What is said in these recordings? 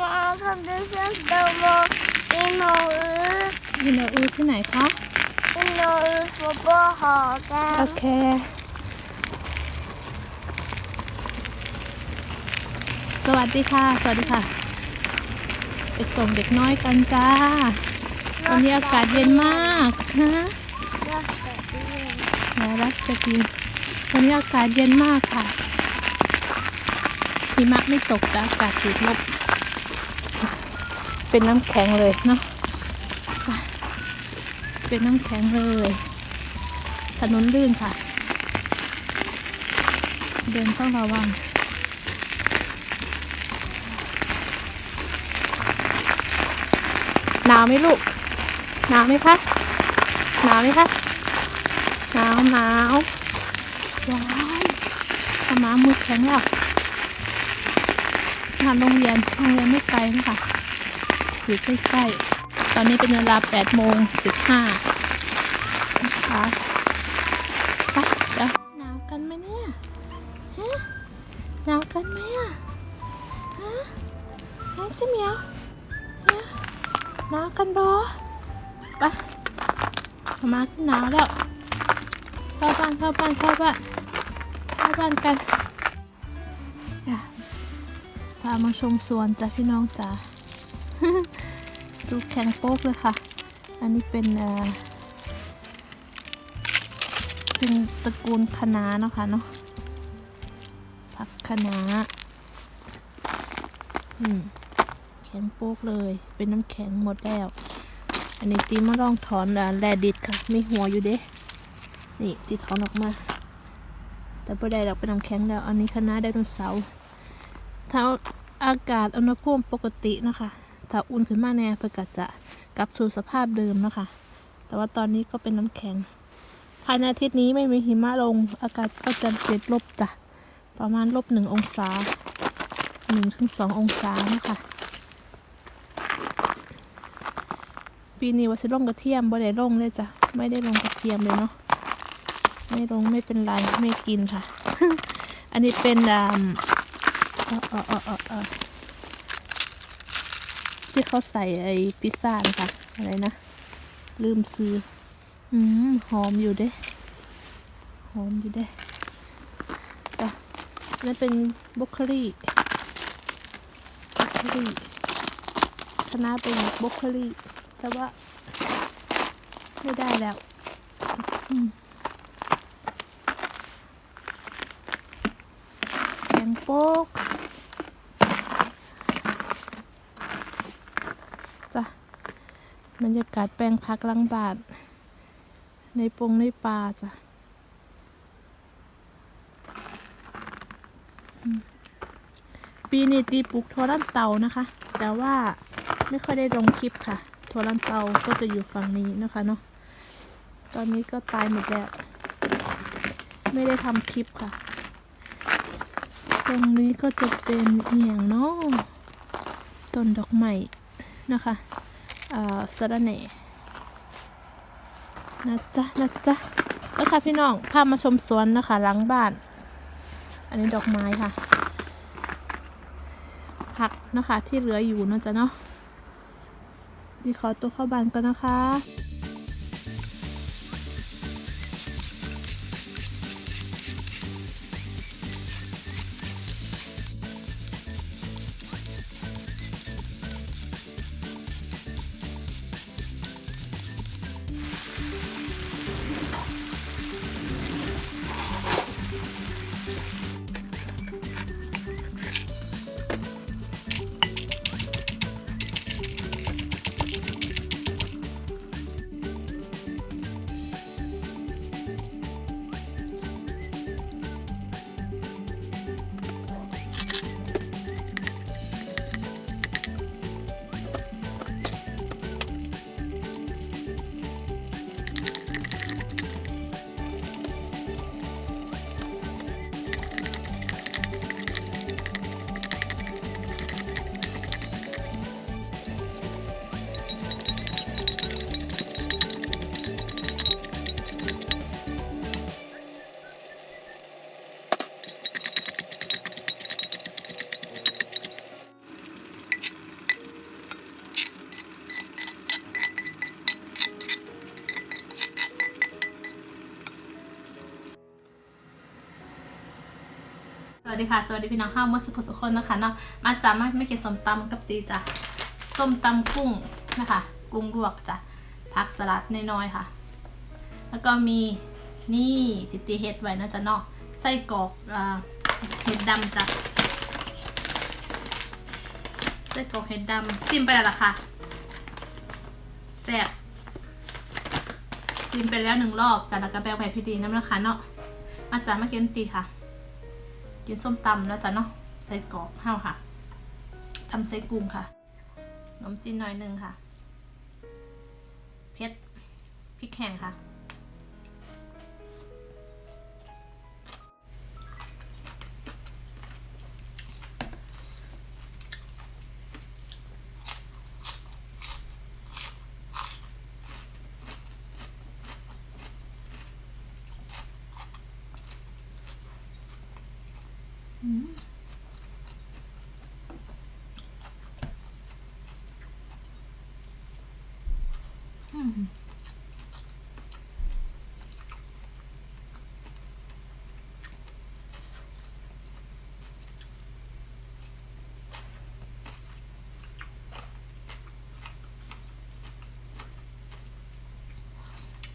มาทำดิฉันเดโมอินโนอือยินดีที่ไหนคะอินโนอือฟุตบอลหอกันโอเคสวัสดีค่ะ สวัสดีค่ะ ไปส่งเด็กน้อยกันจ้า วันนี้อากาศเย็นมากฮะรักแต่ดีนะรัสกาจีวันนี้อากาศเย็นมากค่ะหิมะไม่ตกแต่อากาศติดลบ เป็นน้ำแข็งเลยเนาะเป็นน้ำแข็งเลย ถนนลื่นค่ะ เดินต้องระวังหนาวไหมลูกหนาวไหมคะหนาวไหมคะหนาวหนาวว้ายสมามือแข็งแล้วงานโรงเรียนโรงเรียนไม่ไกลนะคะ อยู่ใกล้ๆ ตอนนี้เป็นเวลา8โมง15นะคะไปเดี๋ยวหนาวกันไหมเนี่ยฮะหนาวกันไหมอะฮะฮะเจ๊เหมียวฮะหนาวกันบอไปมาขึ้นหนาวแล้วเข้าบ้านเข้าบ้านเข้าบ้านเข้าบ้านกันจ้ะพามาชมสวนจ้ะพี่น้องจ้ะ ดูแข็งโป๊กเลยค่ะ อันนี้เป็นเป็นตระกูลคะน้าเนาะค่ะเนาะผักคะน้าอืมแข็งโป๊กเลย เป็นน้ำแข็งหมดแล้ว อันนี้ตีมาลองถอนแลดิดค่ะ มีหัวอยู่เด้ นี่ที่ถอนออกมา แต่บ่ได้ดอกเป็นน้ำแข็งแล้ว อันนี้คณะไดโนเสาร์ถ้าอากาศอุณหภูมิปกตินะคะ ถ้าอุ่นขึ้นมาแน่เพื่อก็จะกลับสู่สภาพเดิมนะคะ แต่ว่าตอนนี้ก็เป็นน้ำแข็ง ภายในอาทิตย์นี้ไม่มีหิมะลง อากาศก็จะติดลบจ้ะ ประมาณลบหนึ่งองศาหนึ่งถึงสององศานะคะปีนี้ว่าสิลงกระเทียมบ่ได้ลงเลยจ้ะ ไม่ได้ลงกระเทียมเลยเนาะ ไม่ลงไม่เป็นไร ไม่กินค่ะ อันนี้เป็นอ่าอ่อเอ่อเอ่อเออเออ ที่เขาใส่ไอพิซซ่านะคะอะไรนะ ลืมซื้อ อืมหอมอยู่เด้หอมอยู่เด้จ้ะนั่นเป็นบรอกโคลีบรอกโคลีคณะเป็นบรอกโคลีแต่ว่า ไม่ได้แล้วอืมแข็งโป๊กจ้ะ บรรยากาศแปลงพักลังบาท ในปงในป่าจ้ะปีนี้ตีปลูกทัวรันเตานะคะ แต่ว่าไม่ค่อยได้ลงคลิปค่ะทัวรันเตาก็จะอยู่ฝั่งนี้นะคะเนาะตอนนี้ก็ตายหมดแล้วไม่ได้ทำคลิปค่ะ ตรงนี้ก็จะเป็นเอียงเนาะต้นดอกไม้นะคะ อ่อสระเน่นะจ๊ะนะจ๊ะแล้วค่ะพี่น้องพามาชมสวนนะคะหลังบ้าน อันนี้ดอกไม้ค่ะ ผักนะคะที่เหลืออยู่นาะจ๊ะเนาะดีขอตัวเข้าบ้านก่อนนะคะ วัสดีค่ะ สวัสดีพี่น้องห้าวมดสุขสุขคนนะคะเนาะมาจ้ามาไม่กินส้มตำกับตีจ้ะส้มตำกุ้งนะคะ กุ้งลวกจ้ะผักสลัดน้อยๆค่ะ แล้วก็มีนี่จิตีเฮ็ดไว้นะจ๊ะเนาะไส้กรอกเห็ดดำจ้ะไส้กรอกเห็ดดำซิมไปแล้วล่ะค่ะแซ่บซิมไปแล้วหนึ่งรอบจ้ะแล้วก็แบกไปพี่ดีน้ำนะคะเนาะมาจ้ามากินตีค่ะ กินส้มตำแล้วจ้ะเนาะใส่กรอบข้าวค่ะทำไส้กุ้งค่ะขนมจีนหน่อยหนึ่งค่ะ เพชรพริกแห้งค่ะ แบ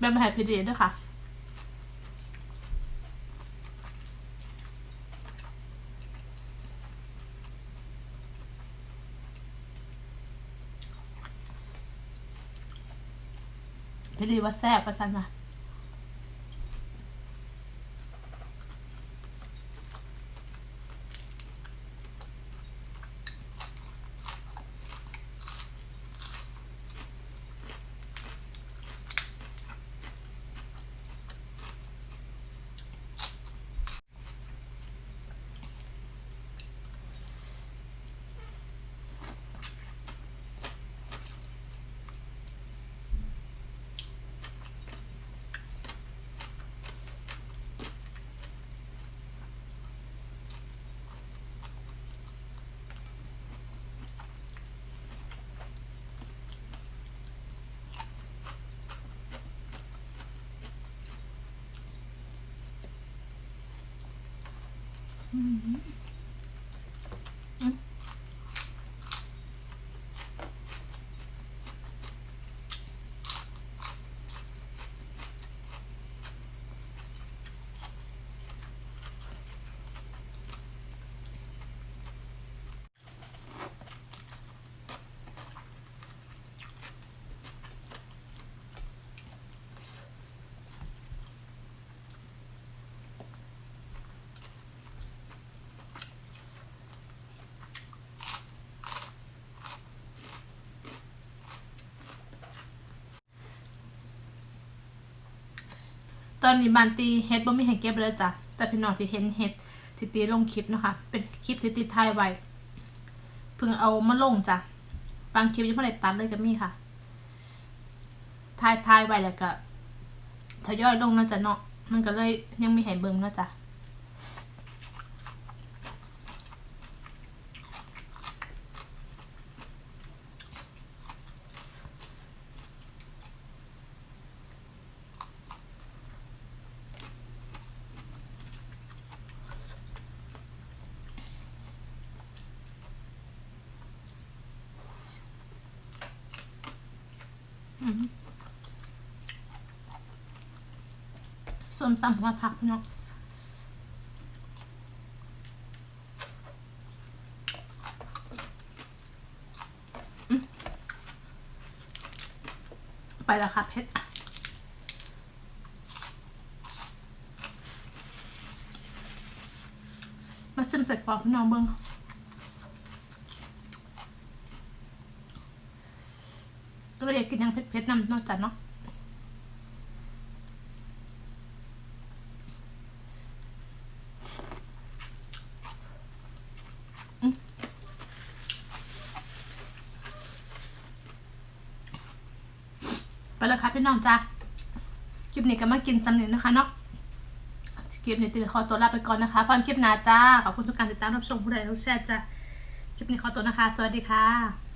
บมาให้พี่ดีด้วยค่ะ ดีว่าแซ่บประสันนะ ต อนนี้บานตีเฮ็ดบ่มีให้เก็บเลยจ้ะแต่พี่น้องที่เห็นเฮ็ดที่ตีลงคลิปนะคะ เป็นคลิปที่ตีถ่ายไว้เพิ่งเอามาลงจ้ะบางคลิปยังไม่ได้ตัดเลยก็มีค่ะถ่ายถ่ายไว้แล้วก็ทยอยลงนาะจ๊ะเนาะมันก็เลยยังมีให้เบิ่งนาะจ้ะ ส้มตำหัวผักพี่น้องไปแล้วค่ะเพชรมาชิมใส่กรอกพี่น้องเบิ้ง เลยอยากกินยังเผ็ดๆนำนอกจากเนาะไปแล้วค่ะพี่น้องจ้าคลิปนี้ก็มากินสำเร็จนะคะเนาะคลิปนี้ตื่นขอตัวลาไปก่อนนะคะพรคลิปหน้าจ้า ขอบคุณทุกการติดตามรับชมผู้ใดทุกแชร์จ้าคลิปนี้ขอตัวนะคะ สวัสดีค่ะ